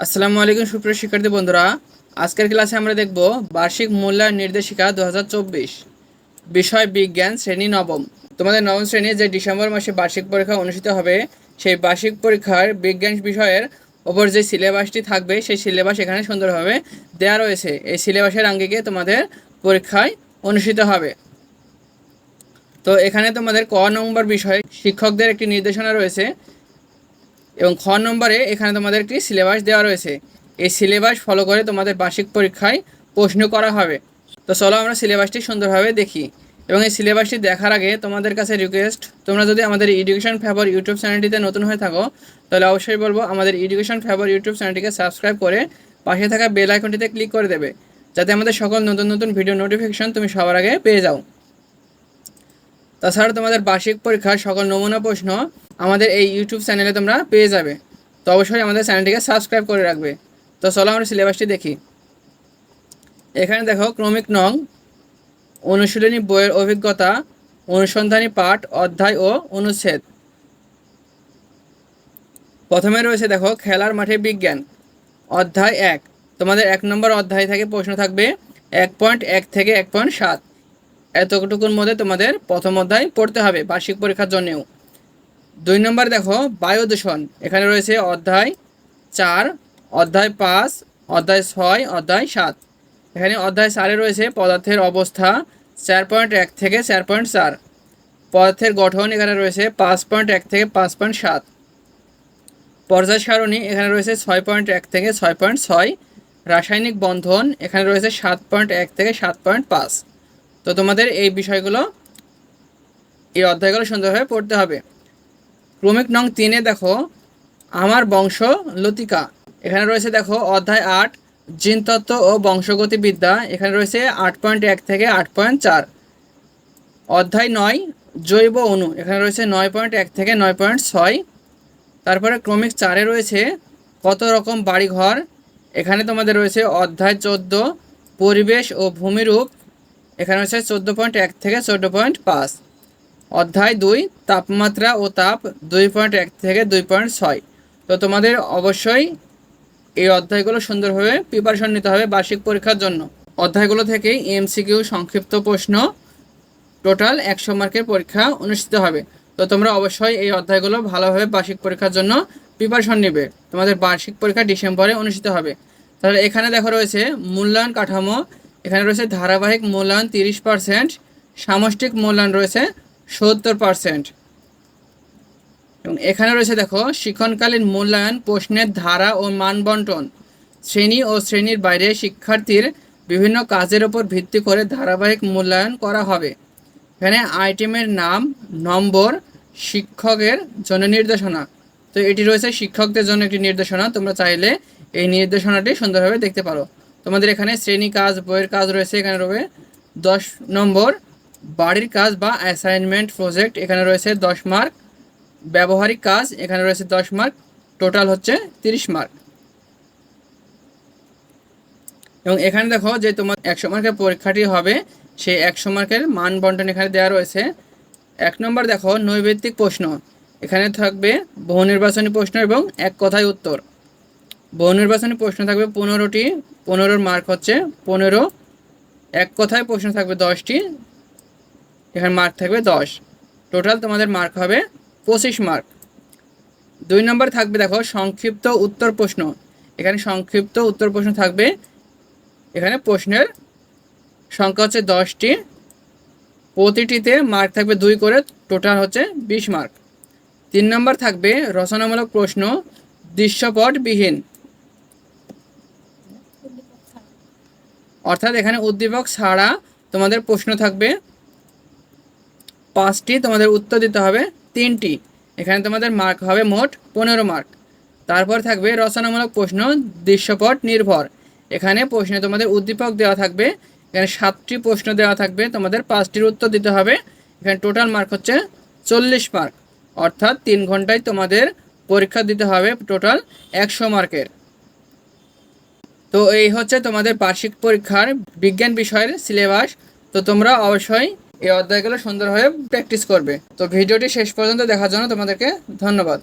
আসসালামু আলাইকুম সুপ্রিয় শিক্ষার্থী বন্ধুরা। আজকের ক্লাসে আমরা দেখব বার্ষিক মূল্যায়ন নির্দেশিকা দুহাজার চব্বিশ। বিষয় বিজ্ঞান শ্রেণি নবম। তোমাদের নবম শ্রেণির যে ডিসেম্বর মাসে বার্ষিক পরীক্ষা অনুষ্ঠিত হবে, সেই বার্ষিক পরীক্ষার বিজ্ঞান বিষয়ের ওপর যে সিলেবাসটি থাকবে, সেই সিলেবাস এখানে সুন্দরভাবে দেওয়া রয়েছে। এই সিলেবাসের আঙ্গিকে তোমাদের পরীক্ষায় অনুষ্ঠিত হবে। তো এখানে তোমাদের ক নম্বর বিষয়ে, শিক্ষকদের একটি নির্দেশনা রয়েছে। এবং খ নম্বরে এখানে তোমাদের একটি সিলেবাস দেওয়া রয়েছে। এই সিলেবাস ফলো করে তোমাদের বার্ষিক পরীক্ষায় প্রশ্ন করা হবে। তো চলো আমরা সিলেবাসটি সুন্দরভাবে দেখি। এবং এই সিলেবাসটি দেখার আগে তোমাদের কাছে রিকোয়েস্ট তোমরা যদি আমাদের এডুকেশন ফেভার ইউটিউব চ্যানেলটিতে নতুন হয়ে থাকো, তাহলে অবশ্যই বলব আমাদের এডুকেশন ফেভার ইউটিউব চ্যানেলটিকে সাবস্ক্রাইব করে পাশে থাকা বেল আইকনটিতে ক্লিক করে দেবে। যাতে আমাদের সকল নতুন নতুন ভিডিও নোটিফিকেশন তুমি সবার আগে পেয়ে যাও। তাছাড়া তোমাদের বার্ষিক পরীক্ষার সকল নমুনা প্রশ্ন আমাদের এই ইউটিউব চ্যানেলে তোমরা পেয়ে যাবে। তো অবশ্যই আমাদের চ্যানেলটিকে সাবস্ক্রাইব করে রাখবে। তো চলো আমরা সিলেবাসটি দেখি। এখানে দেখো, ক্রমিক নং, অনুশীলনী বইয়ের অভিজ্ঞতা, অনুসন্ধানী পাঠ, অধ্যায় ও অনুচ্ছেদ। প্রথমে রয়েছে দেখো, খেলার মাঠে বিজ্ঞান। অধ্যায় এক। তোমাদের এক নম্বর অধ্যায় থেকে প্রশ্ন থাকবে, এক পয়েন্ট এক থেকে এক পয়েন্ট সাত। এতটুকুর মধ্যে তোমাদের প্রথম অধ্যায় পড়তে হবে বার্ষিক পরীক্ষার জন্যেও। দুই নম্বর দেখো বায়ু দূষণ এখানে রয়েছে অধ্যায় চার, অধ্যায় পাঁচ, অধ্যায় ছয়, অধ্যায় সাত। এখানে অধ্যায় চারে রয়েছে পদার্থের অবস্থা চার পয়েন্ট এক থেকে চার পয়েন্ট চার। পদার্থের গঠন এখানে রয়েছে পাঁচ পয়েন্ট এক থেকে পাঁচ পয়েন্ট সাত। পর্যায় সারণী এখানে রয়েছে ছয় পয়েন্ট এক থেকে ছয় পয়েন্ট ছয়। রাসায়নিক বন্ধন এখানে রয়েছে সাত পয়েন্ট এক থেকে সাত পয়েন্ট পাঁচ। তো তোমাদের এই বিষয়গুলো এই অধ্যায়গুলো সুন্দরভাবে পড়তে হবে। ক্রমিক নং তিনে দেখো, আমার বংশ লতিকা। এখানে রয়েছে দেখো, অধ্যায় আট, জিনতত্ত্ব ও বংশগতিবিদ্যা। এখানে রয়েছে আট পয়েন্ট এক থেকে আট পয়েন্ট চার। অধ্যায় নয়, জৈব অণু। এখানে রয়েছে নয় পয়েন্ট এক থেকে নয় পয়েন্ট ছয়। তারপরে ক্রমিক চারে রয়েছে, কত রকম বাড়িঘর? এখানে তোমাদের রয়েছে অধ্যায় চোদ্দ, পরিবেশ ও ভূমিরূপ। এখানে রয়েছে চোদ্দ পয়েন্ট এক থেকে চোদ্দ পয়েন্ট পাঁচ। অধ্যায় দুই, তাপমাত্রা ও তাপ দুই পয়েন্ট এক থেকে দুই পয়েন্ট ছয়। তো তোমাদের অবশ্যই এই অধ্যায়গুলো সুন্দরভাবে প্রিপারেশন নিতে হবে বার্ষিক পরীক্ষার জন্য। অধ্যায়গুলো থেকে এমসিকিউ সংক্ষিপ্ত প্রশ্ন টোটাল একশো মার্কের পরীক্ষা অনুষ্ঠিত হবে। তো তোমরা অবশ্যই এই অধ্যায়গুলো ভালোভাবে বার্ষিক পরীক্ষার জন্য প্রিপারেশন নেবে। তোমাদের বার্ষিক পরীক্ষা ডিসেম্বরে অনুষ্ঠিত হবে। তাহলে এখানে দেখো রয়েছে মূল্যায়ন কাঠামো, এখানে রয়েছে ধারাবাহিক মূল্যায়ন তিরিশ পার্সেন্ট, সামষ্টিক মূল্যায়ন রয়েছে সত্তর পার্সেন্ট এবং এখানে রয়েছে দেখো, শিক্ষণকালীন মূল্যায়ন, প্রশ্নের ধারা ও মান বন্টন শ্রেণি ও শ্রেণির বাইরে শিক্ষার্থীর বিভিন্ন কাজের ওপর ভিত্তি করে ধারাবাহিক মূল্যায়ন করা হবে। এখানে আইটেমের নাম, নম্বর, শিক্ষকের জন্য নির্দেশনা তো এটি রয়েছে শিক্ষকদের জন্য একটি নির্দেশনা, তোমরা চাইলে এই নির্দেশনাটি সুন্দরভাবে দেখতে পারো। তোমাদের এখানে শ্রেণি কাজ, বইয়ের কাজ রয়েছে, এখানে রয়েছে দশ নম্বর বাড়ির কাজ বা অ্যাসাইনমেন্ট প্রজেক্ট এখানে রয়েছে দশ মার্ক ব্যবহারিক কাজ এখানে রয়েছে দশ মার্ক টোটাল হচ্ছে তিরিশ মার্ক এবং এখানে দেখো যে তোমার একশো মার্কের পরীক্ষাটি হবে, সেই একশো মার্কের মান বন্টন এখানে দেওয়া রয়েছে। এক নম্বর দেখো নৈবেত্তিক প্রশ্ন। এখানে থাকবে বহু নির্বাচনী প্রশ্ন এবং এক কথায় উত্তর। বহু নির্বাচনী প্রশ্ন থাকবে পনেরোটি, পনেরোর মার্ক হচ্ছে পনেরো, এক কথায় প্রশ্ন থাকবে দশটি এখানে মার্ক থাকবে দশ। টোটাল তোমাদের মার্ক হবে পঁচিশ মার্ক দুই নম্বর থাকবে দেখো, সংক্ষিপ্ত উত্তর প্রশ্ন। এখানে সংক্ষিপ্ত উত্তর প্রশ্ন থাকবে। এখানে প্রশ্নের সংখ্যা হচ্ছে দশটি। প্রতিটিতে মার্ক থাকবে দুই করে টোটাল হচ্ছে বিশ মার্ক তিন নম্বর থাকবে রচনামূলক প্রশ্ন, দৃশ্যপটবিহীন। অর্থাৎ এখানে উদ্দীপক ছাড়া তোমাদের প্রশ্ন থাকবে পাঁচটি তোমাদের উত্তর দিতে হবে। তিনটি। এখানে তোমাদের মার্ক হবে মোট পনেরো মার্ক তারপর থাকবে রচনামূলক প্রশ্ন, দৃশ্যপট নির্ভর। এখানে প্রশ্নে তোমাদের উদ্দীপক দেওয়া থাকবে। এখানে সাতটি প্রশ্ন দেওয়া থাকবে। তোমাদের পাঁচটির উত্তর দিতে হবে। এখানে টোটাল মার্ক হচ্ছে চল্লিশ মার্ক অর্থাৎ তিন ঘন্টায় তোমাদের পরীক্ষা দিতে হবে টোটাল একশো মার্কের তো এই হচ্ছে তোমাদের বার্ষিক পরীক্ষার বিজ্ঞান বিষয়ের সিলেবাস তো তোমরা অবশ্যই এই অধ্যায়গুলো সুন্দরভাবে প্র্যাকটিস করবে। তো ভিডিওটি শেষ পর্যন্ত দেখার জন্য তোমাদেরকে ধন্যবাদ।